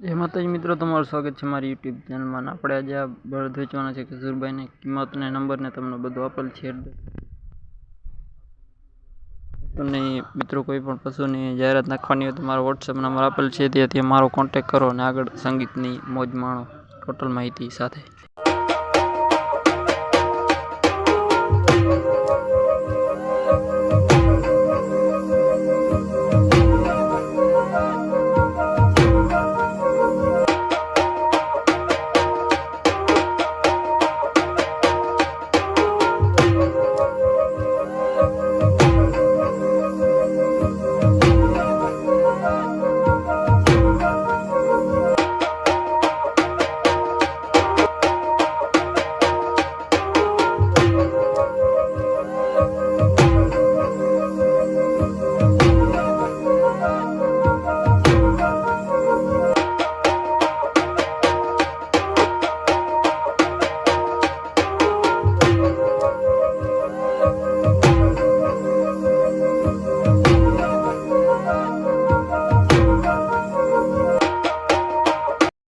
જય માતાજી મિત્રો, તમારું સ્વાગત છે મારી યુટ્યુબ ચેનલમાં આપણે આજે આ બળદ વેચવાના છે કિશોરભાઈને કિંમત ને નંબરને તમને બધું આપેલ છે. અને મિત્રો, કોઈ પણ પશુની જાહેરાત નાખવાની હોય તો મારો વોટ્સઅપ નંબર આપેલ છે. ત્યાંથી મારો કોન્ટેક કરો અને આગળ સંગીતની મોજ માણો. ટોટલ માહિતી સાથે.